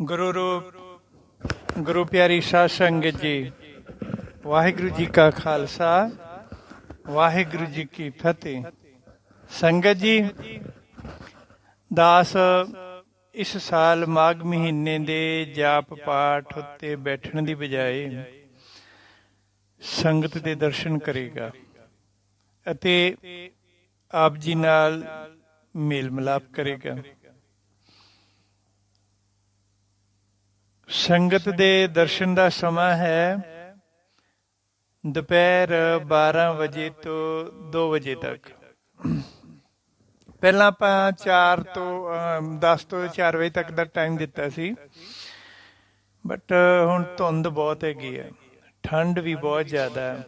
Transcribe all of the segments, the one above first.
ਗੁਰੂ ਰੂਪ, ਗੁਰੂ ਪਿਆਰੀ ਸਾਧ ਸੰਗਤ ਜੀ, ਵਾਹਿਗੁਰੂ ਜੀ ਕਾ ਖਾਲਸਾ, ਵਾਹਿਗੁਰੂ ਜੀ ਕੀ ਫਤਿਹ। ਸੰਗਤ ਜੀ, ਦਾਸ ਇਸ ਸਾਲ ਮਾਘ ਮਹੀਨੇ ਦੇ ਜਾਪ ਪਾਠ ਉੱਤੇ ਬੈਠਣ ਦੀ ਬਜਾਏ ਸੰਗਤ ਦੇ ਦਰਸ਼ਨ ਕਰੇਗਾ ਅਤੇ ਆਪ ਜੀ ਨਾਲ ਮੇਲ ਮਿਲਾਪ ਕਰੇਗਾ। ਸੰਗਤ ਦੇ ਦਰਸ਼ਨ ਦਾ ਸਮਾਂ ਹੈ। ਦੁਪਹਿਰ 12 ਵਜੇ ਤੋਂ 2 ਵਜੇ ਤੱਕ। ਪਹਿਲਾਂ ਆਪਾਂ 4 ਤੋਂ ਅਮ, 10 ਤੋਂ 4 ਵਜੇ ਤੱਕ ਦਾ ਟਾਈਮ ਦਿੱਤਾ ਸੀ। ਬਟ ਹੁਣ ਧੁੰਦ ਬਹੁਤ ਹੈਗੀ ਹੈ। ਠੰਡ ਵੀ ਬਹੁਤ ਜ਼ਿਆਦਾ ਹੈ।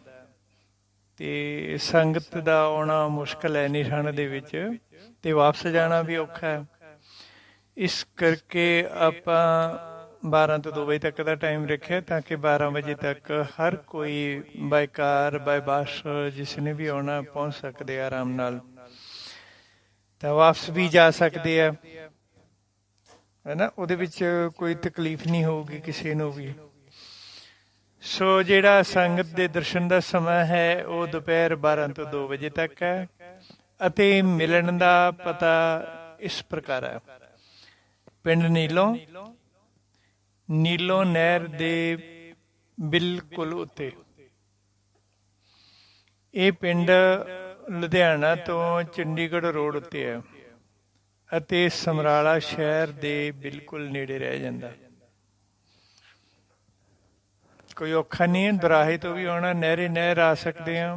ਤੇ ਸੰਗਤ ਦਾ ਆਉਣਾ ਮੁਸ਼ਕਲ ਹੈ ਨਹੀਂ ਠੰਡ ਦੇ ਵਿੱਚ। ਤੇ ਵਾਪਸ ਜਾਣਾ ਵੀ ਔਖਾ ਹੈ। ਇਸ ਕਰਕੇ ਆਪਾਂ 12 ਤੋਂ 2 ਵਜੇ ਤੱਕ ਦਾ ਟਾਈਮ ਰੱਖਿਆ ਤਾਂ ਕਿ 12 ਵਜੇ ਤੱਕ ਹਰ ਕੋਈ ਬਾਈ ਕਾਰ ਬਾਈ ਬੱਸ ਜਿਸ ਨੇ ਵੀ ਆਉਣਾ ਪਹੁੰਚ ਸਕਦੇ ਆ ਆਰਾਮ ਨਾਲ। ਤਾਂ ਵਾਪਸ ਵੀ ਜਾ ਸਕਦੇ ਆ। ਹੈਨਾ, ਉਹਦੇ ਵਿੱਚ ਕੋਈ ਤਕਲੀਫ ਨਹੀਂ ਹੋਊਗੀ, ਕਿਸੇ ਨੂੰ ਵੀ। ਸੋ ਜਿਹੜਾ ਸੰਗਤ ਦੇ ਦਰਸ਼ਨ ਦਾ ਸਮਾਂ ਹੈ, ਉਹ ਦੁਪਹਿਰ 12 ਤੋਂ 2 ਵਜੇ ਤੱਕ ਹੈ ਅਤੇ ਮਿਲਣ ਦਾ ਪਤਾ ਇਸ ਪ੍ਰਕਾਰ ਹੈ। ਪਿੰਡ ਨੀਲੋਂ ਨੀਲੋਂ ਨਹਿਰ ਦੇ ਬਿਲਕੁਲ ਉੱਤੇ। ਇਹ ਪਿੰਡ ਲੁਧਿਆਣਾ ਤੋਂ ਚੰਡੀਗੜ੍ਹ ਰੋਡ ਉੱਤੇ ਹੈ ਅਤੇ ਸਮਰਾਲਾ ਸ਼ਹਿਰ ਦੇ ਬਿਲਕੁਲ ਨੇੜੇ ਰਹਿ ਜਾਂਦਾ। ਕੋਈ ਔਖਾ ਨਹੀਂ ਹੈ, ਦਰਾਹੇ ਤੋਂ ਵੀ ਆਉਣਾ, ਨਹਿਰੇ ਨਹਿਰ ਆ ਸਕਦੇ ਆ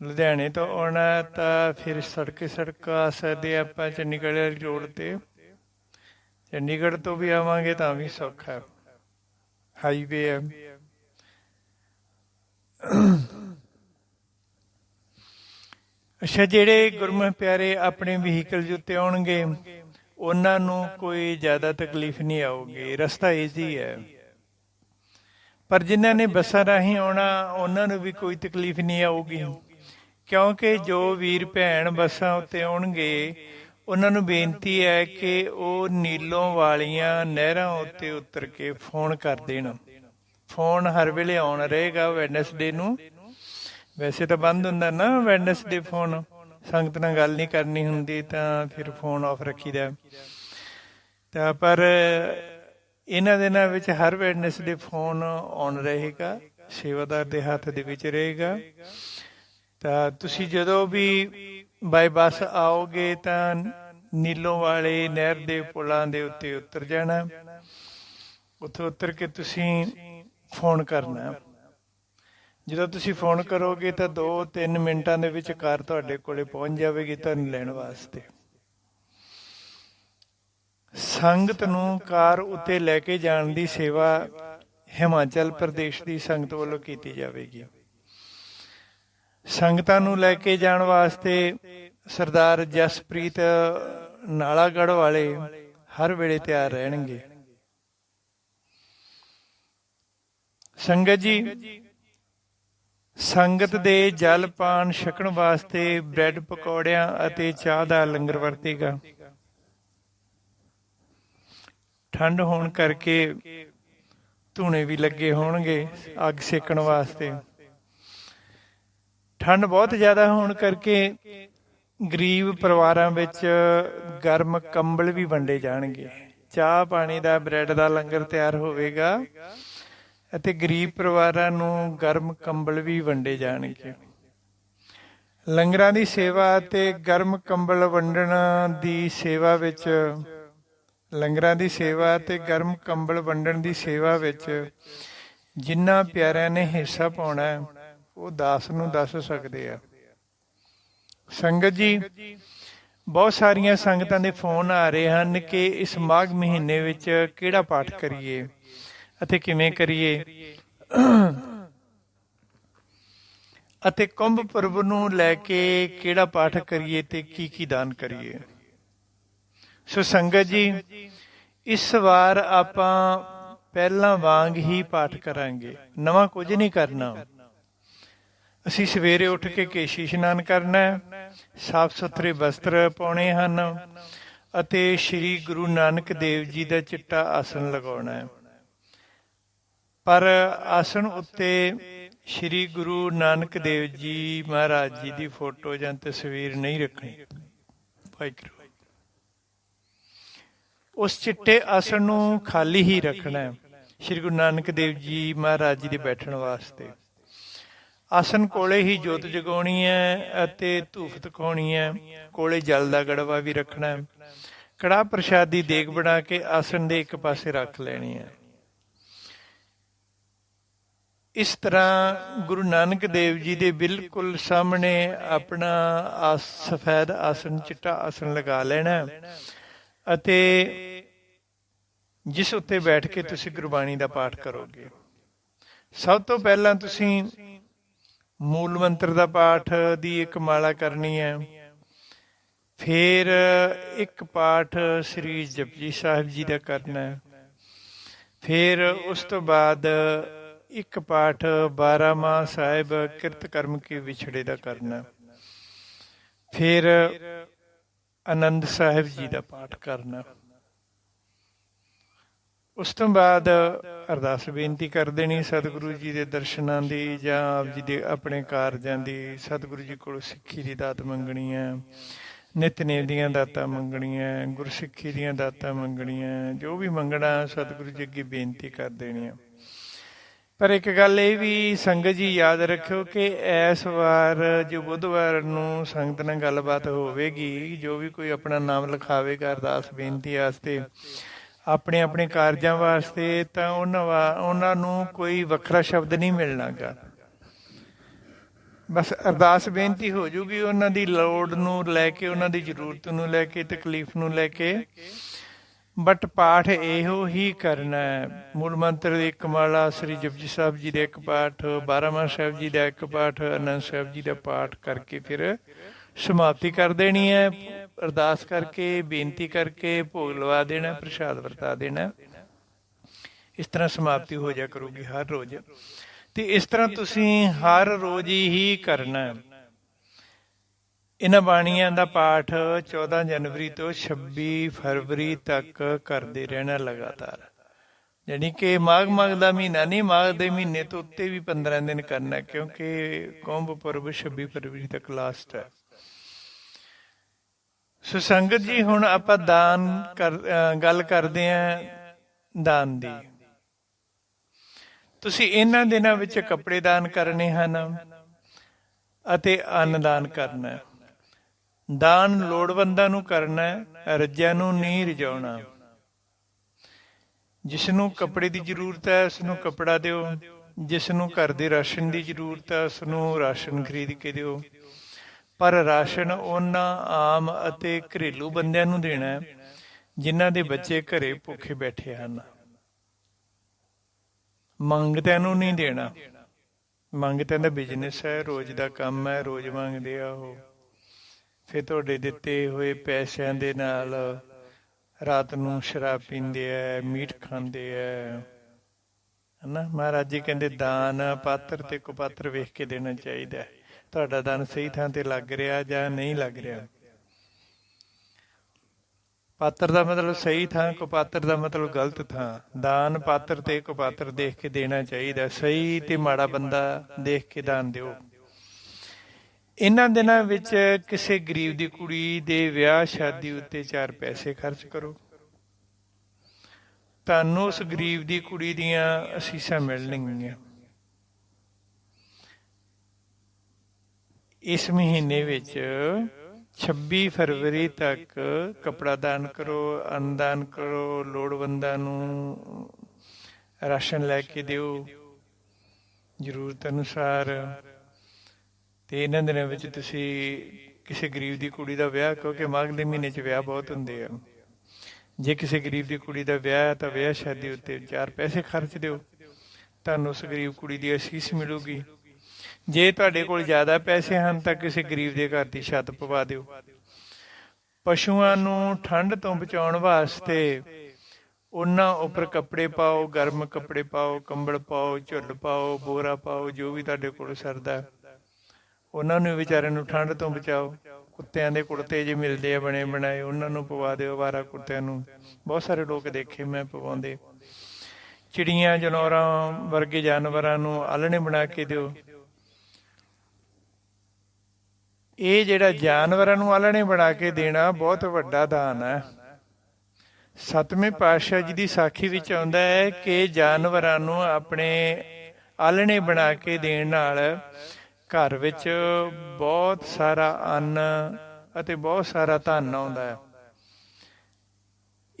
ਲੁਧਿਆਣੇ ਤੋਂ ਆਉਣਾ ਤਾਂ ਫਿਰ ਸੜਕ ਸੜਕ ਆ ਸਕਦੇ ਆ ਆਪਾਂ ਚੰਡੀਗੜ੍ਹ ਰੋਡ ਤੇ। ਚੰਡੀਗੜ੍ਹ ਤੋਂ ਵੀ ਆਵਾਂਗੇ ਤਾਂ ਵੀ ਸੌਖਾ ਹੈ। ਹਾਈਵੇ ਹੈ। ਅੱਛਾ, ਜਿਹੜੇ ਗੁਰਮੁਖ ਪਿਆਰੇ ਆਪਣੇ ਵਹੀਕਲ ਉੱਤੇ ਆਉਣਗੇ, ਉਹਨਾਂ ਨੂੰ ਕੋਈ ਜ਼ਿਆਦਾ ਤਕਲੀਫ ਨਹੀਂ ਆਊਗੀ। ਰਸਤਾ ਈਜ਼ੀ ਹੈ। ਪਰ ਜਿਨ੍ਹਾਂ ਨੇ ਬੱਸਾਂ ਰਾਹੀਂ ਆਉਣਾ, ਉਹਨਾਂ ਨੂੰ ਵੀ ਕੋਈ ਤਕਲੀਫ ਨਹੀਂ ਆਉਗੀ ਕਿਉਂਕਿ ਜੋ ਵੀਰ ਭੈਣ ਬੱਸਾਂ ਉੱਤੇ ਆਉਣਗੇ ਉਹਨਾਂ ਨੂੰ ਬੇਨਤੀ ਹੈ ਕਿ ਉਹ ਨੀਲੋਂ ਵਾਲੀਆਂ ਨਹਿਰਾਂ ਉੱਤੇ ਉਤਰ ਕੇ ਫੋਨ ਕਰ ਦੇਣ। ਫੋਨ ਹਰ ਵੇਲੇ ਆਨ ਰਹੇਗਾ ਵੈਡਨਸਡੇ ਨੂੰ। ਵੈਸੇ ਤਾਂ ਬੰਦ ਹੁੰਦਾ ਨਾ ਵੈਡਨਸਡੇ ਫੋਨ। ਸੰਗਤ ਨਾਲ ਗੱਲ ਨਹੀਂ ਕਰਨੀ ਹੁੰਦੀ ਤਾਂ ਫਿਰ ਫੋਨ ਆਫ ਰੱਖੀਦਾ। ਤਾਂ ਪਰ ਇਹਨਾਂ ਦਿਨਾਂ ਵਿੱਚ ਹਰ ਵੈਡਨਸਡੇ ਫੋਨ ਆਨ ਰਹੇਗਾ, ਸੇਵਾਦਾਰ ਦੇ ਹੱਥ ਦੇ ਵਿੱਚ ਰਹੇਗਾ। ਤਾਂ ਤੁਸੀਂ ਜਦੋਂ ਵੀ ਬਾਈ ਬੱਸ ਆਓਗੇ ਤਾਂ ਨੀਲੋਂ ਵਾਲੇ ਨਹਿਰ ਦੇ ਪੁਲਾਂ ਦੇ ਉੱਤੇ ਉਤਰ ਜਾਣਾ। ਉੱਥੇ ਉਤਰ ਕੇ ਤੁਸੀਂ ਫੋਨ ਕਰਨਾ। ਜਦੋਂ ਤੁਸੀਂ ਫੋਨ ਕਰੋਗੇ ਤਾਂ 2-3 ਮਿੰਟਾਂ ਦੇ ਵਿੱਚ ਕਾਰ ਤੁਹਾਡੇ ਕੋਲੇ ਪਹੁੰਚ ਜਾਵੇਗੀ ਤੁਹਾਨੂੰ ਲੈਣ ਵਾਸਤੇ। ਸੰਗਤ ਨੂੰ ਕਾਰ ਉੱਤੇ ਲੈ ਕੇ ਜਾਣ ਦੀ ਸੇਵਾ ਹਿਮਾਚਲ ਪ੍ਰਦੇਸ਼ ਦੀ ਸੰਗਤ ਵੱਲੋਂ ਕੀਤੀ ਜਾਵੇਗੀ। ਸੰਗਤਾਂ ਨੂੰ ਲੈ ਕੇ ਜਾਣ ਵਾਸਤੇ ਸਰਦਾਰ ਜਸਪ੍ਰੀਤ ਨਾਲਾਗੜ ਵਾਲੇ ਹਰ ਵੇਲੇ ਤਿਆਰ ਰਹਿਣਗੇ। ਸੰਗਤ ਜੀ, ਸੰਗਤ ਦੇ ਜਲ ਪਾਨ ਛਕਣ ਵਾਸਤੇ ਬ੍ਰੈਡ ਪਕੌੜਿਆਂ ਅਤੇ ਚਾਹ ਦਾ ਲੰਗਰ ਵਰਤੇਗਾ। ਠੰਡ ਹੋਣ ਕਰਕੇ ਧੂਣੇ ਵੀ ਲੱਗੇ ਹੋਣਗੇ ਅੱਗ ਸੇਕਣ ਵਾਸਤੇ। ਠੰਡ ਬਹੁਤ ਜ਼ਿਆਦਾ ਹੋਣ ਕਰਕੇ ਗਰੀਬ ਪਰਿਵਾਰਾਂ ਵਿੱਚ ਗਰਮ ਕੰਬਲ ਵੀ ਵੰਡੇ ਜਾਣਗੇ। ਚਾਹ ਪਾਣੀ ਦਾ ਬ੍ਰੈਡ ਦਾ ਲੰਗਰ ਤਿਆਰ ਹੋਵੇਗਾ ਅਤੇ ਗਰੀਬ ਪਰਿਵਾਰਾਂ ਨੂੰ ਗਰਮ ਕੰਬਲ ਵੀ ਵੰਡੇ ਜਾਣਗੇ। ਲੰਗਰਾਂ ਦੀ ਸੇਵਾ ਅਤੇ ਗਰਮ ਕੰਬਲ ਵੰਡਣ ਦੀ ਸੇਵਾ ਵਿੱਚ ਲੰਗਰਾਂ ਦੀ ਸੇਵਾ ਤੇ ਗਰਮ ਕੰਬਲ ਵੰਡਣ ਦੀ ਸੇਵਾ ਵਿੱਚ ਜਿਨ੍ਹਾਂ ਪਿਆਰਿਆਂ ਨੇ ਹਿੱਸਾ ਪਾਉਣਾ ਹੈ, ਉਹ ਦਾਸ ਨੂੰ ਦੱਸ ਸਕਦੇ ਆ। ਸੰਗਤ ਜੀ, ਬਹੁਤ ਸਾਰੀਆਂ ਸੰਗਤਾਂ ਦੇ ਫੋਨ ਆ ਰਹੇ ਹਨ ਕਿ ਇਸ ਮਾਘ ਮਹੀਨੇ ਵਿੱਚ ਕਿਹੜਾ ਪਾਠ ਕਰੀਏ ਅਤੇ ਕਿਵੇਂ ਕਰੀਏ। ਅਤੇ ਕੁੰਭ ਪਰਬ ਨੂੰ ਲੈ ਕੇ ਕਿਹੜਾ ਪਾਠ ਕਰੀਏ ਤੇ ਕੀ ਕੀ ਦਾਨ ਕਰੀਏ। ਸੋ ਸੰਗਤ ਜੀ, ਇਸ ਵਾਰ ਆਪਾਂ ਪਹਿਲਾਂ ਵਾਂਗ ਹੀ ਪਾਠ ਕਰਾਂਗੇ। ਨਵਾਂ ਕੁਝ ਨਹੀਂ ਕਰਨਾ। ਅਸੀਂ ਸਵੇਰੇ ਉੱਠ ਕੇ ਕੇਸ਼ੀ ਇਸ਼ਨਾਨ ਕਰਨਾ ਹੈ, ਸਾਫ਼ ਸੁਥਰੇ ਵਸਤਰ ਪਾਉਣੇ ਹਨ ਅਤੇ ਸ੍ਰੀ ਗੁਰੂ ਨਾਨਕ ਦੇਵ ਜੀ ਦਾ ਚਿੱਟਾ ਆਸਣ ਲਗਾਉਣਾ ਹੈ। ਪਰ ਆਸਣ ਉੱਤੇ ਸ੍ਰੀ ਗੁਰੂ ਨਾਨਕ ਦੇਵ ਜੀ ਮਹਾਰਾਜ ਜੀ ਦੀ ਫੋਟੋ ਜਾਂ ਤਸਵੀਰ ਨਹੀਂ ਰੱਖਣੀ। ਵਾਹਿਗੁਰੂ। ਉਸ ਚਿੱਟੇ ਆਸਣ ਨੂੰ ਖਾਲੀ ਹੀ ਰੱਖਣਾ ਹੈ, ਸ੍ਰੀ ਗੁਰੂ ਨਾਨਕ ਦੇਵ ਜੀ ਮਹਾਰਾਜ ਜੀ ਦੇ ਬੈਠਣ ਵਾਸਤੇ। ਆਸਨ ਕੋਲੇ ਹੀ ਜੋਤ ਜਗਾਉਣੀ ਹੈ ਅਤੇ ਧੂਫ ਤਕਾਉਣੀ ਹੈ। ਕੋਲੇ ਜਲ ਦਾ ਗੜਵਾ ਵੀ ਰੱਖਣਾ ਹੈ। ਕੜਾ ਦੀ ਦੇਗ ਬਣਾ ਕੇ ਆਸਨ ਦੇ ਇੱਕ ਪਾਸੇ ਰੱਖ ਲੈਣੀ ਹੈ। ਇਸ ਤਰ੍ਹਾਂ ਗੁਰੂ ਨਾਨਕ ਦੇਵ ਜੀ ਦੇ ਬਿਲਕੁਲ ਸਾਹਮਣੇ ਆਪਣਾ ਆਸ, ਸਫੈਦ ਆਸਨ, ਚਿੱਟਾ ਆਸਨ ਲਗਾ ਲੈਣਾ ਅਤੇ ਜਿਸ ਉੱਤੇ ਬੈਠ ਕੇ ਤੁਸੀਂ ਗੁਰਬਾਣੀ ਦਾ ਪਾਠ ਕਰੋਗੇ। ਸਭ ਤੋਂ ਪਹਿਲਾਂ ਤੁਸੀਂ ਮੂਲ ਮੰਤਰ ਦਾ ਪਾਠ ਦੀ ਇੱਕ ਮਾਲਾ ਕਰਨੀ ਹੈ। ਫਿਰ ਇੱਕ ਪਾਠ ਸ੍ਰੀ ਜਪਜੀ ਸਾਹਿਬ ਜੀ ਦਾ ਕਰਨਾ ਹੈ। ਫਿਰ ਉਸ ਤੋਂ ਬਾਅਦ ਇੱਕ ਪਾਠ 12 ਮਾਹ ਸਾਹਿਬ ਕਿਰਤ ਕਰਮ ਕੇ ਵਿਛੜੇ ਦਾ ਕਰਨਾ ਫਿਰ ਆਨੰਦ ਸਾਹਿਬ ਜੀ ਦਾ ਪਾਠ ਕਰਨਾ ਉਸ ਤੋਂ ਬਾਅਦ ਅਰਦਾਸ ਬੇਨਤੀ ਕਰ ਦੇਣੀ ਸਤਿਗੁਰੂ ਜੀ ਦੇ ਦਰਸ਼ਨਾਂ ਦੀ ਜਾਂ ਆਪ ਜੀ ਦੇ ਆਪਣੇ ਕਾਰਜਾਂ ਦੀ। ਸਤਿਗੁਰੂ ਜੀ ਕੋਲੋਂ ਸਿੱਖੀ ਦੀ ਦਾਤ ਮੰਗਣੀ ਹੈ ਨਿਤਨੇਮ ਦੀਆਂ ਦਾਤਾਂ ਮੰਗਣੀਆਂ, ਗੁਰਸਿੱਖੀ ਦੀਆਂ ਦਾਤਾਂ ਮੰਗਣੀਆਂ, ਜੋ ਵੀ ਮੰਗਣਾ ਸਤਿਗੁਰੂ ਜੀ ਅੱਗੇ ਬੇਨਤੀ ਕਰ ਦੇਣੀ ਹੈ ਪਰ ਇੱਕ ਗੱਲ ਇਹ ਵੀ ਸੰਗਤ ਜੀ ਯਾਦ ਰੱਖਿਓ ਕਿ ਇਸ ਵਾਰ ਜੋ ਬੁੱਧਵਾਰ ਨੂੰ ਸੰਗਤ ਨਾਲ ਗੱਲਬਾਤ ਹੋਵੇਗੀ, ਜੋ ਵੀ ਕੋਈ ਆਪਣਾ ਨਾਮ ਲਿਖਾਵੇਗਾ ਅਰਦਾਸ ਬੇਨਤੀ ਵਾਸਤੇ ਆਪਣੇ ਆਪਣੇ ਕਾਰਜਾਂ ਵਾਸਤੇ ਤਾਂ ਉਹਨਾਂ ਵਾ- ਉਹਨਾਂ ਨੂੰ ਕੋਈ ਵੱਖਰਾ ਸ਼ਬਦ ਨਹੀਂ ਮਿਲਣਾਗਾ। ਬਸ ਅਰਦਾਸ ਬੇਨਤੀ ਹੋ ਜੂਗੀ ਉਹਨਾਂ ਦੀ ਲੋੜ ਨੂੰ ਲੈ ਕੇ, ਉਹਨਾਂ ਦੀ ਜ਼ਰੂਰਤ ਨੂੰ ਲੈ ਕੇ, ਤਕਲੀਫ ਨੂੰ ਲੈ ਕੇ। ਬਟ ਪਾਠ ਇਹੋ ਹੀ ਕਰਨਾ ਹੈ। ਮੂਲ ਮੰਤਰ ਦੀ ਇੱਕ ਮਾਲਾ ਸ੍ਰੀ ਜਪਜੀ ਸਾਹਿਬ ਜੀ ਦੇ ਇੱਕ ਪਾਠ 12ਵਾਂ ਸਾਹਿਬ ਜੀ ਦਾ ਇੱਕ ਪਾਠ, ਅਨੰਦ ਸਾਹਿਬ ਜੀ ਦਾ ਪਾਠ ਕਰਕੇ ਫਿਰ ਸਮਾਪਤੀ ਕਰ ਦੇਣੀ ਹੈ। ਅਰਦਾਸ ਕਰਕੇ, ਬੇਨਤੀ ਕਰਕੇ ਭੋਗ ਲਵਾ ਦੇਣਾ, ਪ੍ਰਸ਼ਾਦ ਵਰਤਾ ਦੇਣਾ। ਇਸ ਤਰ੍ਹਾਂ ਸਮਾਪਤੀ ਹੋ ਜਾ ਕਰੂਗੀ ਹਰ ਰੋਜ਼। ਤੇ ਇਸ ਤਰ੍ਹਾਂ ਤੁਸੀਂ ਹਰ ਰੋਜ਼ ਹੀ ਕਰਨਾ। ਇਹਨਾਂ ਬਾਣੀਆਂ ਦਾ ਪਾਠ 14 ਜਨਵਰੀ ਤੋਂ 26 ਫਰਵਰੀ ਤੱਕ ਕਰਦੇ ਰਹਿਣਾ ਲਗਾਤਾਰ। ਯਾਨੀ ਕਿ ਮਾਘ ਮਾਘ ਦਾ ਮਹੀਨਾ ਨਹੀਂ, ਮਾਘ ਦੇ ਮਹੀਨੇ ਤੋਂ ਉੱਤੇ ਵੀ 15 ਦਿਨ ਕਰਨਾ, ਕਿਉਂਕਿ ਕੁੰਭ ਪੁਰਬ 26 ਫਰਵਰੀ ਤੱਕ ਲਾਸਟ ਹੈ। ਸੁਸੰਗਤ ਜੀ, ਹੁਣ ਆਪਾਂ ਦਾਨ ਗੱਲ ਕਰਦੇ ਆਂ ਦਾਨ ਦੀ। ਤੁਸੀਂ ਇਹਨਾਂ ਦਿਨਾਂ ਵਿੱਚ ਕੱਪੜੇ ਦਾਨ ਕਰਨੇ ਹਨ ਅਤੇ ਅੰਨ ਦਾਨ ਕਰਨਾ ਹੈ। ਦਾਨ ਲੋੜਵੰਦਾਂ ਨੂੰ ਕਰਨਾ ਹੈ, ਰੱਜਿਆਂ ਨੂੰ ਨਹੀਂ ਰਜਾਉਣਾ। ਜਿਸ ਨੂੰ ਕੱਪੜੇ ਦੀ ਜ਼ਰੂਰਤ ਹੈ ਉਸ ਨੂੰ ਕੱਪੜਾ ਦਿਓ। ਜਿਸ ਨੂੰ ਘਰ ਦੇ ਰਾਸ਼ਨ ਦੀ ਜ਼ਰੂਰਤ ਹੈ ਉਸ ਨੂੰ ਰਾਸ਼ਨ ਖਰੀਦ ਕੇ ਦਿਓ। ਪਰ ਰਾਸ਼ਨ ਉਹਨਾਂ ਆਮ ਅਤੇ ਘਰੇਲੂ ਬੰਦਿਆਂ ਨੂੰ ਦੇਣਾ ਹੈ, ਜਿਨ੍ਹਾਂ ਦੇ ਬੱਚੇ ਘਰੇ ਭੁੱਖੇ ਬੈਠੇ ਹਨ। ਮੰਗਤਿਆਂ ਨੂੰ ਨਹੀਂ ਦੇਣਾ। ਮੰਗਤਿਆਂ ਦਾ ਬਿਜ਼ਨਸ ਹੈ, ਰੋਜ਼ ਦਾ ਕੰਮ ਹੈ, ਰੋਜ਼ ਮੰਗਦੇ ਆ ਉਹ। ਫਿਰ ਤੁਹਾਡੇ ਦਿੱਤੇ ਹੋਏ ਪੈਸਿਆਂ ਦੇ ਨਾਲ ਰਾਤ ਨੂੰ ਸ਼ਰਾਬ ਪੀਂਦੇ ਆ, ਮੀਟ ਖਾਂਦੇ ਆ। ਹਨਾ? ਮਹਾਰਾਜ ਜੀ ਕਹਿੰਦੇ, ਦਾਨ ਪਾਤਰ ਤੇ ਕੁਪਾਤਰ ਵੇਖ ਕੇ ਦੇਣਾ ਚਾਹੀਦਾ ਹੈ। ਤੁਹਾਡਾ ਦਾਨ ਸਹੀ ਥਾਂ ਤੇ ਲੱਗ ਰਿਹਾ ਜਾਂ ਨਹੀਂ ਲੱਗ ਰਿਹਾ? ਪਾਤਰ ਦਾ ਮਤਲਬ ਸਹੀ ਥਾਂ, ਕੁਪਾਤਰ ਦਾ ਮਤਲਬ ਗਲਤ ਥਾਂ। ਦਾਨ ਪਾਤਰ ਤੇ ਕੁਪਾਤਰ ਦੇਖ ਕੇ ਦੇਣਾ ਚਾਹੀਦਾ। ਸਹੀ ਤੇ ਮਾੜਾ ਬੰਦਾ ਦੇਖ ਕੇ ਦਾਨ ਦਿਓ। ਇਹਨਾਂ ਦਿਨਾਂ ਵਿੱਚ ਕਿਸੇ ਗਰੀਬ ਦੀ ਕੁੜੀ ਦੇ ਵਿਆਹ, ਸ਼ਾਦੀ ਉੱਤੇ ਚਾਰ ਪੈਸੇ ਖਰਚ ਕਰੋ। ਤੁਹਾਨੂੰ ਉਸ ਗਰੀਬ ਦੀ ਕੁੜੀ ਦੀਆਂ ਅਸੀਸਾਂ ਮਿਲਣਗੀਆਂ। ਇਸ ਮਹੀਨੇ ਵਿੱਚ 26 ਫਰਵਰੀ ਤੱਕ ਕਪੜਾ ਦਾਨ ਕਰੋ, ਅੰਨਦਾਨ ਕਰੋ, ਲੋੜਵੰਦਾਂ ਨੂੰ ਰਾਸ਼ਨ ਲੈ ਕੇ ਦਿਓ। ਜ਼ਰੂਰਤ ਅਨੁਸਾਰ ਤੇ ਇਹਨਾਂ ਦਿਨਾਂ ਵਿੱਚ ਤੁਸੀਂ ਕਿਸੇ ਗਰੀਬ ਦੀ ਕੁੜੀ ਦਾ ਵਿਆਹ ਕਿਉਂਕਿ ਮਾਘ ਦੇ ਮਹੀਨੇ 'ਚ ਵਿਆਹ ਬਹੁਤ ਹੁੰਦੇ ਆ। ਜੇ ਕਿਸੇ ਗਰੀਬ ਦੀ ਕੁੜੀ ਦਾ ਵਿਆਹ ਹੈ ਤਾਂ ਵਿਆਹ ਸ਼ਾਦੀ ਉੱਤੇ ਚਾਰ ਪੈਸੇ ਖਰਚ ਦਿਓ। ਤੁਹਾਨੂੰ ਉਸ ਗਰੀਬ ਕੁੜੀ ਦੀ ਅਸੀਸ ਮਿਲੂਗੀ। ਜੇ ਤੁਹਾਡੇ ਕੋਲ ਜ਼ਿਆਦਾ ਪੈਸੇ ਹਨ ਤਾਂ ਕਿਸੇ ਗਰੀਬ ਦੇ ਘਰ ਦੀ ਛੱਤ ਪਵਾ ਦਿਓ। ਪਸ਼ੂਆਂ ਨੂੰ ਠੰਡ ਤੋਂ ਬਚਾਉਣ ਵਾਸਤੇ ਉਹਨਾਂ ਉੱਪਰ ਕੱਪੜੇ ਪਾਓ, ਗਰਮ ਕੱਪੜੇ ਪਾਓ, ਕੰਬਲ ਪਾਓ, ਝੁੱਲ ਪਾਓ, ਬੋਰਾ ਪਾਓ, ਜੋ ਵੀ ਤੁਹਾਡੇ ਕੋਲ ਸਰਦਾ। ਉਹਨਾਂ ਨੂੰ ਵਿਚਾਰਿਆਂ ਨੂੰ ਠੰਡ ਤੋਂ ਬਚਾਓ। ਕੁੱਤਿਆਂ ਦੇ ਕੁੜਤੇ ਜੇ ਮਿਲਦੇ ਆ, ਬਣੇ ਬਣਾਏ, ਉਹਨਾਂ ਨੂੰ ਪਵਾ ਦਿਓ ਅਵਾਰਾ ਕੁੱਤਿਆਂ ਨੂੰ। ਬਹੁਤ ਸਾਰੇ ਲੋਕ ਦੇਖੇ ਮੈਂ ਪਵਾਉਂਦੇ। ਚਿੜੀਆਂ, ਜਨੌਰਾਂ ਵਰਗੇ ਜਾਨਵਰਾਂ ਨੂੰ ਆਲਣੇ ਬਣਾ ਕੇ ਦਿਓ। ਇਹ ਜਿਹੜਾ ਜਾਨਵਰਾਂ ਨੂੰ ਆਲਣੇ ਬਣਾ ਕੇ ਦੇਣਾ ਬਹੁਤ ਵੱਡਾ ਦਾਨ ਹੈ। ਸਤਵੇਂ ਪਾਤਸ਼ਾਹ ਜੀ ਦੀ ਸਾਖੀ ਵਿੱਚ ਆਉਂਦਾ ਹੈ ਕਿ ਜਾਨਵਰਾਂ ਨੂੰ ਆਪਣੇ ਆਲਣੇ ਬਣਾ ਕੇ ਦੇਣ ਨਾਲ ਘਰ ਵਿੱਚ ਬਹੁਤ ਸਾਰਾ ਅੰਨ ਅਤੇ ਬਹੁਤ ਸਾਰਾ ਧਨ ਆਉਂਦਾ ਹੈ।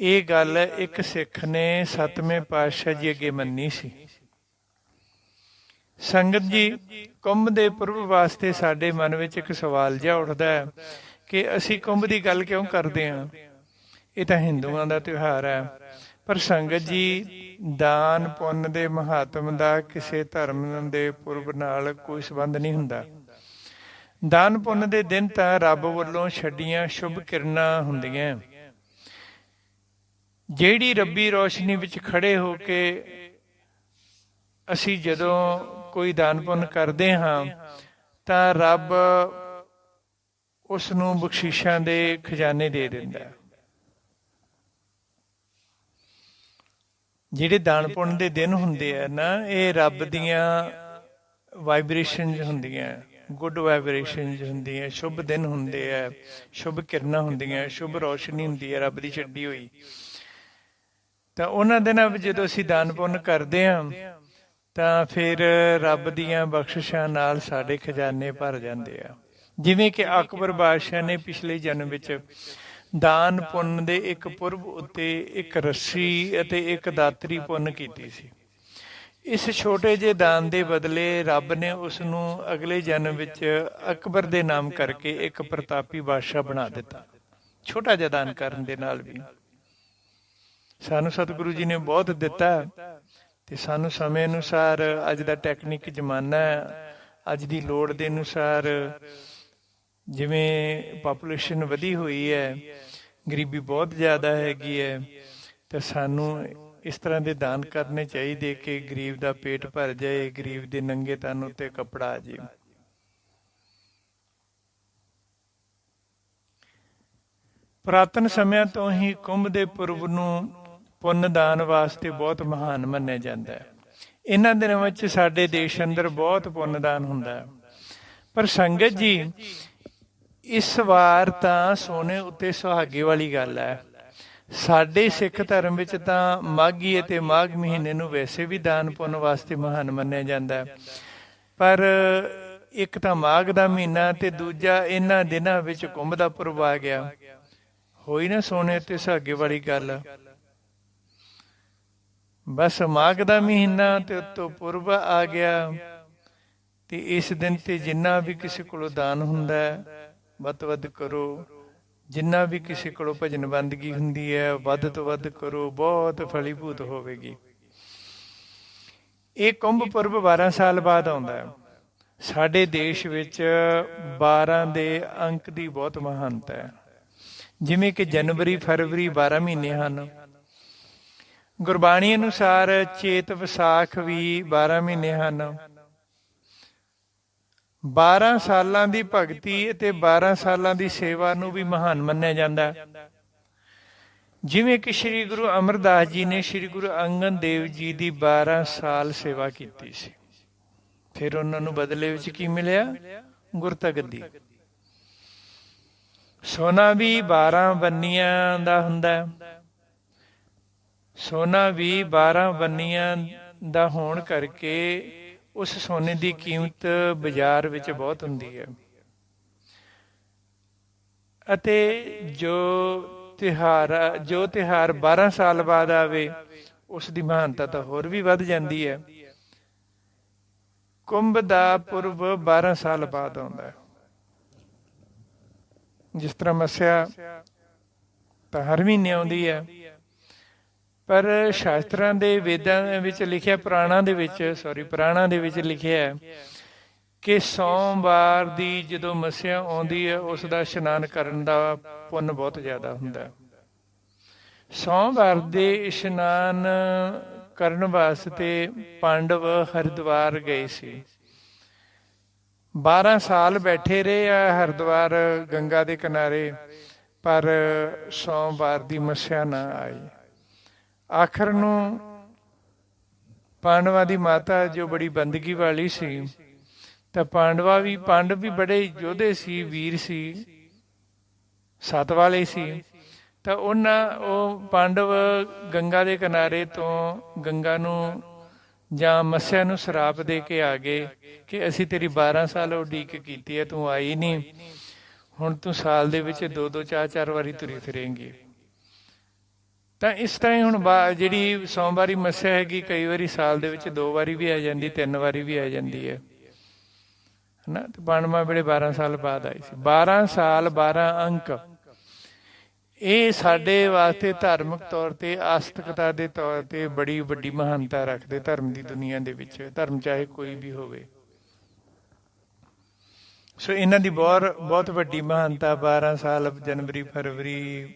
ਇਹ ਗੱਲ ਇੱਕ ਸਿੱਖ ਨੇ ਸਤਵੇਂ ਪਾਤਸ਼ਾਹ ਜੀ ਅੱਗੇ ਮੰਨੀ ਸੀ। ਸੰਗਤ ਜੀ, ਕੁੰਭ ਦੇ ਪੁਰਬ ਵਾਸਤੇ ਸਾਡੇ ਮਨ ਵਿੱਚ ਇੱਕ ਸਵਾਲ ਜਿਹਾ ਉੱਠਦਾ ਹੈ ਕਿ ਅਸੀਂ ਕੁੰਭ ਦੀ ਗੱਲ ਕਿਉਂ ਕਰਦੇ ਹਾਂ? ਇਹ ਤਾਂ ਹਿੰਦੂਆਂ ਦਾ ਤਿਉਹਾਰ ਹੈ। ਪਰ ਸੰਗਤ ਜੀ, ਦਾਨ ਪੁੰਨ ਦੇ ਮਹਾਤਮ ਦਾ ਕਿਸੇ ਧਰਮ ਦੇ ਪੁਰਬ ਨਾਲ ਕੋਈ ਸੰਬੰਧ ਨਹੀਂ ਹੁੰਦਾ। ਦਾਨ ਪੁੰਨ ਦੇ ਦਿਨ ਤਾਂ ਰੱਬ ਵੱਲੋਂ ਛੱਡੀਆਂ ਸ਼ੁਭ ਕਿਰਨਾਂ ਹੁੰਦੀਆਂ। ਜਿਹੜੀ ਰੱਬੀ ਰੋਸ਼ਨੀ ਵਿੱਚ ਖੜੇ ਹੋ ਕੇ ਅਸੀਂ ਜਦੋਂ ਕੋਈ ਦਾਨ ਪੁੰਨ ਕਰਦੇ ਹਾਂ, ਤਾਂ ਰੱਬ ਉਸ ਨੂੰ ਬਖਸ਼ਿਸ਼ਾਂ ਦੇ ਖਜ਼ਾਨੇ ਦੇ ਦਿੰਦਾ ਹੈ। ਜਿਹੜੇ ਦਾਨ ਪੁੰਨ ਦੇ ਦਿਨ ਹੁੰਦੇ ਆ ਨਾ, ਇਹ ਰੱਬ ਦੀਆਂ ਵਾਈਬ੍ਰੇਸ਼ਨਸ ਹੁੰਦੀਆਂ ਗੁੱਡ ਵਾਈਬ੍ਰੇਸ਼ਨਸ ਹੁੰਦੀਆਂ, ਸ਼ੁਭ ਦਿਨ ਹੁੰਦੇ ਆ, ਸ਼ੁਭ ਕਿਰਨਾਂ ਹੁੰਦੀਆਂ, ਸ਼ੁਭ ਰੋਸ਼ਨੀ ਹੁੰਦੀ ਹੈ ਰੱਬ ਦੀ ਛੱਡੀ ਹੋਈ। ਤਾਂ ਉਹਨਾਂ ਦਿਨਾਂ ਵਿੱਚ ਜਦੋਂ ਅਸੀਂ ਦਾਨ ਪੁੰਨ ਕਰਦੇ ਹਾਂ ਤਾਂ ਫਿਰ ਰੱਬ ਦੀਆਂ ਬਖਸ਼ਿਸ਼ਾਂ ਨਾਲ ਸਾਡੇ ਖਜ਼ਾਨੇ ਭਰ ਜਾਂਦੇ ਆ। ਜਿਵੇਂ ਕਿ ਅਕਬਰ ਬਾਦਸ਼ਾਹ ਨੇ ਪਿਛਲੇ ਜਨਮ ਵਿੱਚ ਦਾਨ ਪੁੰਨ ਦੇ ਇੱਕ ਪੁਰਬ ਉੱਤੇ ਇੱਕ ਰੱਸੀ ਅਤੇ ਇੱਕ ਦਾਤਰੀ ਪੁੰਨ ਕੀਤੀ ਸੀ। ਇਸ ਛੋਟੇ ਜਿਹੇ ਦਾਨ ਦੇ ਬਦਲੇ ਰੱਬ ਨੇ ਉਸ ਨੂੰ ਅਗਲੇ ਜਨਮ ਵਿੱਚ ਅਕਬਰ ਦੇ ਨਾਮ ਕਰਕੇ ਇੱਕ ਪ੍ਰਤਾਪੀ ਬਾਦਸ਼ਾਹ ਬਣਾ ਦਿੱਤਾ। ਛੋਟਾ ਜਿਹਾ ਦਾਨ ਕਰਨ ਦੇ ਨਾਲ ਵੀ। ਸਾਨੂੰ ਸਤਿਗੁਰੂ ਜੀ ਨੇ ਬਹੁਤ ਦਿੱਤਾ। ਤੇ ਸਾਨੂੰ ਸਮੇਂ ਅਨੁਸਾਰ ਅੱਜ ਦਾ ਟੈਕਨੀਕ ਜ਼ਮਾਨਾ ਹੈ। ਅੱਜ ਦੀ ਲੋੜ ਦੇ ਅਨੁਸਾਰ ਜਿਵੇਂ ਪਾਪੂਲੇਸ਼ਨ ਵਧੀ ਹੋਈ ਹੈ, ਗਰੀਬੀ ਬਹੁਤ ਜ਼ਿਆਦਾ ਹੈਗੀ ਹੈ, ਤਾਂ ਸਾਨੂੰ ਇਸ ਤਰ੍ਹਾਂ ਦੇ ਦਾਨ ਕਰਨੇ ਚਾਹੀਦੇ ਕਿ ਗਰੀਬ ਦਾ ਪੇਟ ਭਰ ਜਾਏ, ਗਰੀਬ ਦੇ ਨੰਗੇ ਤਨ ਉੱਤੇ ਕੱਪੜਾ ਆ ਜਾਏ। ਪ੍ਰਾਤਨ ਸਮਿਆਂ ਤੋਂ ਹੀ ਕੁੰਭ ਦੇ ਪੁਰਬ ਨੂੰ ਪੁੰਨ ਦਾਨ ਵਾਸਤੇ ਬਹੁਤ ਮਹਾਨ ਮੰਨਿਆ ਜਾਂਦਾ ਹੈ। ਇਹਨਾਂ ਦਿਨਾਂ ਵਿੱਚ ਸਾਡੇ ਦੇਸ਼ ਅੰਦਰ ਬਹੁਤ ਪੁੰਨ ਦਾਨ ਹੁੰਦਾ ਹੈ। ਪਰ ਸੰਗਤ ਜੀ, ਇਸ ਵਾਰ ਤਾਂ ਸੋਨੇ ਉੱਤੇ ਸੁਹਾਗੇ ਵਾਲੀ ਗੱਲ ਹੈ। ਸਾਡੇ ਸਿੱਖ ਧਰਮ ਵਿੱਚ ਤਾਂ ਮਾਘੀ ਅਤੇ ਮਾਘ ਮਹੀਨੇ ਨੂੰ ਵੈਸੇ ਵੀ ਦਾਨ ਪੁੰਨ ਵਾਸਤੇ ਮਹਾਨ ਮੰਨਿਆ ਜਾਂਦਾ ਹੈ। ਪਰ ਇੱਕ ਤਾਂ ਮਾਘ ਦਾ ਮਹੀਨਾ ਤੇ ਦੂਜਾ ਇਹਨਾਂ ਦਿਨਾਂ ਵਿੱਚ ਕੁੰਭ ਦਾ ਪੁਰਬ ਆ ਗਿਆ। ਹੋਈ ਨਾ ਸੋਨੇ ਉੱਤੇ ਸੁਹਾਗੇ ਵਾਲੀ ਗੱਲ। ਬਸ ਮਾਘ ਦਾ ਮਹੀਨਾ ਤੇ ਉਤੋਂ ਪੁਰਬ ਆ ਗਿਆ। ਤੇ ਇਸ ਦਿਨ ਤੇ ਜਿੰਨਾ ਵੀ ਕਿਸੇ ਕੋਲੋਂ ਦਾਨ ਹੁੰਦਾ ਹੈ, ਵੱਧ ਤੋਂ ਵੱਧ ਕਰੋ। ਜਿੰਨਾ ਵੀ ਕਿਸੇ ਕੋਲੋਂ ਭਜਨ ਬੰਦਗੀ ਹੁੰਦੀ ਹੈ, ਵੱਧ ਤੋਂ ਵੱਧ ਕਰੋ, ਬਹੁਤ ਫਲੀਭੂਤ ਹੋਵੇਗੀ। ਇਹ ਕੁੰਭ ਪੁਰਬ 12 ਸਾਲ ਬਾਅਦ ਆਉਂਦਾ ਹੈ। ਸਾਡੇ ਦੇਸ਼ ਵਿੱਚ 12 ਦੇ ਅੰਕ ਦੀ ਬਹੁਤ ਮਹਾਨਤਾ ਹੈ। ਜਿਵੇਂ ਕਿ ਜਨਵਰੀ, ਫਰਵਰੀ 12 ਮਹੀਨੇ ਹਨ ਗੁਰਬਾਣੀ ਅਨੁਸਾਰ ਚੇਤ ਵਿਸਾਖ ਵੀ 12 ਮਹੀਨੇ ਹਨ। 12 ਸਾਲਾਂ ਦੀ ਭਗਤੀ ਅਤੇ 12 ਸਾਲਾਂ ਦੀ ਸੇਵਾ ਨੂੰ ਵੀ ਮਹਾਨ ਮੰਨਿਆ ਜਾਂਦਾ ਜਿਵੇਂ ਕਿ ਸ੍ਰੀ ਗੁਰੂ ਅਮਰਦਾਸ ਜੀ ਨੇ ਸ੍ਰੀ ਗੁਰੂ ਅੰਗਦ ਦੇਵ ਜੀ ਦੀ 12 ਸਾਲ ਸੇਵਾ ਕੀਤੀ ਸੀ। ਫਿਰ ਉਹਨਾਂ ਨੂੰ ਬਦਲੇ ਵਿੱਚ ਕੀ ਮਿਲਿਆ? ਗੁਰਤਾ ਗੱਦੀ ਸੋਨਾ ਵੀ 12 ਬੰਨੀਆਂ ਦਾ ਹੁੰਦਾ ਹੈ। ਸੋਨਾ ਵੀ 12 ਬੰਨੀਆਂ ਦਾ ਹੋਣ ਕਰਕੇ ਉਸ ਸੋਨੇ ਦੀ ਕੀਮਤ ਬਾਜ਼ਾਰ ਵਿੱਚ ਬਹੁਤ ਹੁੰਦੀ ਹੈ। ਅਤੇ ਜੋ ਤਿਹਾਰ ਜੋ ਤਿਹਾਰ 12 ਸਾਲ ਬਾਅਦ ਆਵੇ, ਉਸ ਦੀ ਮਹਾਨਤਾ ਤਾਂ ਹੋਰ ਵੀ ਵੱਧ ਜਾਂਦੀ ਹੈ। ਕੁੰਭ ਦਾ ਪੁਰਬ 12 ਸਾਲ ਬਾਅਦ ਆਉਂਦਾ ਹੈ। ਜਿਸ ਤਰ੍ਹਾਂ ਮਸਿਆ ਤਾਂ ਹਰ ਮਹੀਨੇ ਆਉਂਦੀ ਹੈ। ਪਰ ਸ਼ਾਸਤਰਾਂ ਦੇ ਵੇਦਾਂ ਵਿੱਚ ਲਿਖਿਆ, ਪੁਰਾਣਾਂ ਦੇ ਵਿੱਚ ਸੌਰੀ ਪੁਰਾਣਾਂ ਦੇ ਵਿੱਚ ਲਿਖਿਆ ਕਿ ਸੋਮਵਾਰ ਦੀ ਜਦੋਂ ਮਸਿਆ ਆਉਂਦੀ ਹੈ ਉਸ ਦਾ ਇਸ਼ਨਾਨ ਕਰਨ ਦਾ ਪੁੰਨ ਬਹੁਤ ਜ਼ਿਆਦਾ ਹੁੰਦਾ ਹੈ। ਸੋਮਵਾਰ ਦੇ ਇਸ਼ਨਾਨ ਕਰਨ ਵਾਸਤੇ ਪਾਂਡਵ ਹਰਿਦੁਆਰ ਗਏ ਸੀ। 12 ਸਾਲ ਬੈਠੇ ਰਹੇ ਆ ਹਰਿਦੁਆਰ ਗੰਗਾ ਦੇ ਕਿਨਾਰੇ, ਪਰ ਸੋਮਵਾਰ ਦੀ ਮੱਸਿਆ ਨਾ ਆਈ। ਆਖਰ ਨੂੰ ਪਾਂਡਵਾਂ ਦੀ ਮਾਤਾ ਜੋ ਬੜੀ ਬੰਦਗੀ ਵਾਲੀ ਸੀ, ਤਾਂ ਪਾਂਡਵਾ ਵੀ, ਪਾਂਡਵ ਵੀ ਬੜੇ ਯੋਧੇ ਸੀ, ਵੀਰ ਸੀ, ਸਤ ਵਾਲੇ ਸੀ। ਤਾਂ ਉਹਨਾਂ, ਉਹ ਪਾਂਡਵ ਗੰਗਾ ਦੇ ਕਿਨਾਰੇ ਤੋਂ ਗੰਗਾ ਨੂੰ ਜਾਂ ਮੱਸਿਆ ਨੂੰ ਸ਼ਰਾਪ ਦੇ ਕੇ ਆ ਗਏ ਕਿ ਅਸੀਂ ਤੇਰੀ 12 ਸਾਲ ਉਡੀਕ ਕੀਤੀ ਹੈ, ਤੂੰ ਆਈ ਨਹੀਂ। ਹੁਣ ਤੂੰ ਸਾਲ ਦੇ ਵਿੱਚ ਦੋ ਦੋ ਚਾਰ ਚਾਰ ਵਾਰੀ ਤੁਰੀ ਫਿਰੇਂਗੀ। ਤਾਂ ਇਸ ਤਰ੍ਹਾਂ ਹੀ ਹੁਣ ਬਾ- ਜਿਹੜੀ ਸੋਮਵਾਰੀ ਮੱਸਿਆ ਹੈਗੀ, ਕਈ ਵਾਰੀ ਸਾਲ ਦੇ ਵਿੱਚ ਦੋ ਵਾਰੀ ਵੀ ਆ ਜਾਂਦੀ, ਤਿੰਨ ਵਾਰੀ ਵੀ ਆ ਜਾਂਦੀ ਹੈ। ਹਨਾ? ਤੇ ਬਾਣਮਾ ਵੇਲੇ 12 ਸਾਲ ਬਾਅਦ ਆਈ ਸੀ। 12 ਸਾਲ 12 ਅੰਕ। ਇਹ ਸਾਡੇ ਵਾਸਤੇ ਧਾਰਮਿਕ ਤੌਰ ਤੇ, ਆਸਤਿਕਤਾ ਦੇ ਤੌਰ ਤੇ ਬੜੀ ਵੱਡੀ ਮਹਾਨਤਾ ਰੱਖਦੇ ਧਰਮ ਦੀ ਦੁਨੀਆ ਦੇ ਵਿੱਚ, ਧਰਮ ਚਾਹੇ ਕੋਈ ਵੀ ਹੋਵੇ। ਸੋ ਇਹਨਾਂ ਦੀ ਬਹੁਤ ਬਹੁਤ ਵੱਡੀ ਮਹਾਨਤਾ 12 ਸਾਲ ਜਨਵਰੀ, ਫਰਵਰੀ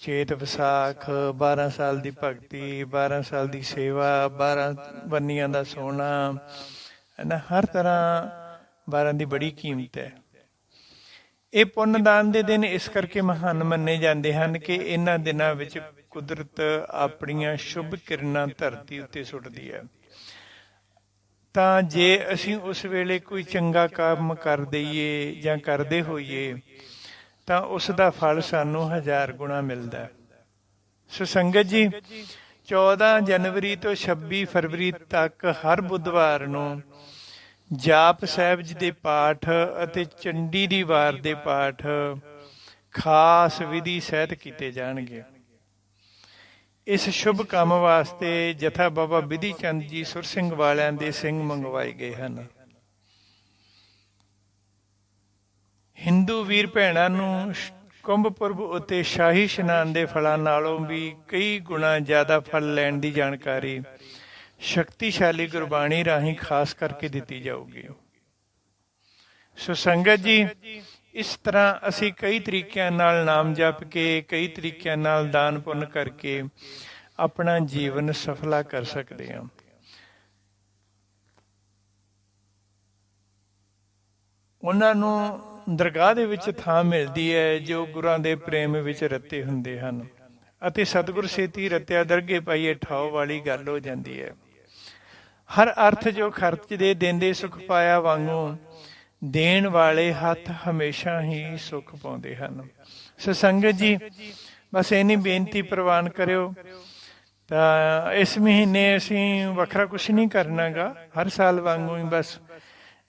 ਚੇਤ ਵਿਸਾਖ 12 ਸਾਲ ਦੀ ਭਗਤੀ 12 ਸਾਲ ਦੀ ਸੇਵਾ 12 ਬੰਨੀਆਂ ਦਾ ਸੋਨਾ ਹੈ ਨਾ ਹਰ ਤਰ੍ਹਾਂ 12 ਦੀ ਬੜੀ ਕੀਮਤ ਹੈ। ਇਹ ਪੁੰਨ ਦਾਨ ਦੇ ਦਿਨ ਇਸ ਕਰਕੇ ਮਹਾਨ ਮੰਨੇ ਜਾਂਦੇ ਹਨ ਕਿ ਇਹਨਾਂ ਦਿਨਾਂ ਵਿੱਚ ਕੁਦਰਤ ਆਪਣੀਆਂ ਸ਼ੁਭ ਕਿਰਨਾਂ ਧਰਤੀ ਉੱਤੇ ਸੁੱਟਦੀ ਹੈ। ਤਾਂ ਜੇ ਅਸੀਂ ਉਸ ਵੇਲੇ ਕੋਈ ਚੰਗਾ ਕੰਮ ਕਰ ਦਈਏ ਜਾਂ ਕਰਦੇ ਹੋਈਏ ਤਾਂ ਉਸ ਦਾ ਫਲ ਸਾਨੂੰ ਹਜ਼ਾਰ ਗੁਣਾ ਮਿਲਦਾ ਹੈ। ਸੋ ਸੰਗਤ ਜੀ 14 ਜਨਵਰੀ ਤੋਂ 26 ਫਰਵਰੀ ਤੱਕ ਹਰ ਬੁੱਧਵਾਰ ਨੂੰ ਜਾਪ ਸਾਹਿਬ ਜੀ ਦੇ ਪਾਠ ਅਤੇ ਚੰਡੀ ਦੀ ਵਾਰ ਦੇ ਪਾਠ ਖਾਸ ਵਿਧੀ ਸਹਿਤ ਕੀਤੇ ਜਾਣਗੇ। ਇਸ ਸ਼ੁਭ ਕੰਮ ਵਾਸਤੇ ਜਥਾ ਬਾਬਾ ਵਿਧੀ ਚੰਦ ਜੀ ਸੁਰ ਸਿੰਘ ਵਾਲਿਆਂ ਦੇ ਸਿੰਘ ਮੰਗਵਾਏ ਗਏ ਹਨ। ਹਿੰਦੂ ਵੀਰ ਭੈਣਾਂ ਨੂੰ ਸ਼- ਕੁੰਭ ਪੁਰਬ ਉਤੇ ਸ਼ਾਹੀ ਇਸ਼ਨਾਨ ਦੇ ਫਲਾਂ ਨਾਲੋਂ ਵੀ ਕਈ ਗੁਣਾ ਜ਼ਿਆਦਾ ਫਲ ਲੈਣ ਦੀ ਜਾਣਕਾਰੀ ਸ਼ਕਤੀਸ਼ਾਲੀ ਗੁਰਬਾਣੀ ਰਾਹੀਂ ਖਾਸ ਕਰਕੇ ਦਿੱਤੀ ਜਾਊਗੀ। ਸੋ ਸੰਗਤ ਜੀ, ਇਸ ਤਰ੍ਹਾਂ ਅਸੀਂ ਕਈ ਤਰੀਕਿਆਂ ਨਾਲ ਨਾਮ ਜਪ ਕੇ, ਕਈ ਤਰੀਕਿਆਂ ਨਾਲ ਦਾਨ ਪੁੰਨ ਕਰਕੇ ਆਪਣਾ ਜੀਵਨ ਸਫਲਾ ਕਰ ਸਕਦੇ ਹਾਂ। ਉਹਨਾਂ ਨੂੰ ਦਰਗਾਹ ਦੇ ਵਿੱਚ ਥਾਂ ਮਿਲਦੀ ਹੈ ਜੋ ਗੁਰਾਂ ਦੇ ਪ੍ਰੇਮ ਵਿੱਚ ਰੱਤੇ ਹੁੰਦੇ ਹਨ ਅਤੇ ਸਤਿਗੁਰ ਸੇਤੀ ਰਤਿਆ ਦਰਗੇ ਪਾਈਏ ਠਾਓ ਵਾਲੀ ਗੱਲ ਹੋ ਜਾਂਦੀ ਹੈ। ਹਰ ਅਰਥ ਜੋ ਖਰਚ ਦੇ ਦਿੰਦੇ ਸੁਖ ਪਾਇਆ ਵਾਂਗੂ, ਦੇਣ ਵਾਲੇ ਹੱਥ ਹਮੇਸ਼ਾ ਹੀ ਸੁਖ ਪਾਉਂਦੇ ਹਨ। ਸਸੰਗਤ ਜੀ, ਬਸ ਇਨੀ ਬੇਨਤੀ ਪ੍ਰਵਾਨ ਕਰਿਓ। ਤਾਂ ਇਸ ਮਹੀਨੇ ਅਸੀਂ ਵੱਖਰਾ ਕੁਝ ਨਹੀਂ ਕਰਨਾਗਾ, ਹਰ ਸਾਲ ਵਾਂਗੂ ਹੀ ਬਸ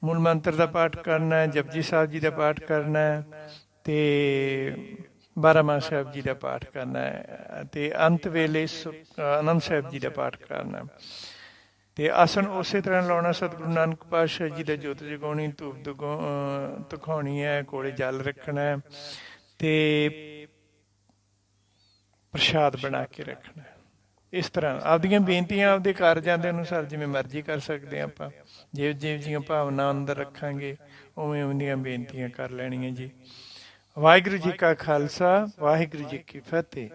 ਮੂਲ ਮੰਤਰ ਦਾ ਪਾਠ ਕਰਨਾ ਹੈ, ਜਪਜੀ ਸਾਹਿਬ ਜੀ ਦਾ ਪਾਠ ਕਰਨਾ ਹੈ ਤੇ ਬਾਰਾਮਾ ਸਾਹਿਬ ਜੀ ਦਾ ਪਾਠ ਕਰਨਾ ਹੈ ਤੇ ਅੰਤ ਵੇਲੇ ਸੁ- ਸਾਹਿਬ ਜੀ ਦਾ ਪਾਠ ਕਰਨਾ ਹੈ। ਤੇ ਆਸਣ ਉਸੇ ਤਰ੍ਹਾਂ ਲਾਉਣਾ, ਸਤਿਗੁਰੂ ਨਾਨਕ ਪਾਤਸ਼ਾਹ ਜੀ ਦਾ ਜੋਤ ਜਗਾਉਣੀ, ਧੂਪ ਦਗੋ- ਦਿਖਾਉਣੀ ਹੈ, ਕੋਲੇ ਜਲ ਰੱਖਣਾ ਹੈ ਤੇ ਪ੍ਰਸ਼ਾਦ ਬਣਾ ਕੇ ਰੱਖਣਾ ਇਸ ਤਰ੍ਹਾਂ ਆਪਦੀਆਂ ਬੇਨਤੀਆਂ ਆਪਦੇ ਕਾਰਜਾਂ ਦੇ ਅਨੁਸਾਰ ਜਿਵੇਂ ਮਰਜ਼ੀ ਕਰ ਸਕਦੇ ਹਾਂ ਆਪਾਂ। ਜਿਵੇਂ ਜਿਵੇਂ ਜੀਆਂ ਭਾਵਨਾ ਅੰਦਰ ਰੱਖਾਂਗੇ, ਉਵੇਂ ਉਵੇਂ ਬੇਨਤੀਆਂ ਕਰ ਲੈਣੀਆਂ ਜੀ। ਵਾਹਿਗੁਰੂ ਜੀ ਕਾ ਖਾਲਸਾ, ਵਾਹਿਗੁਰੂ ਜੀ ਕੀ ਫਤਿਹ।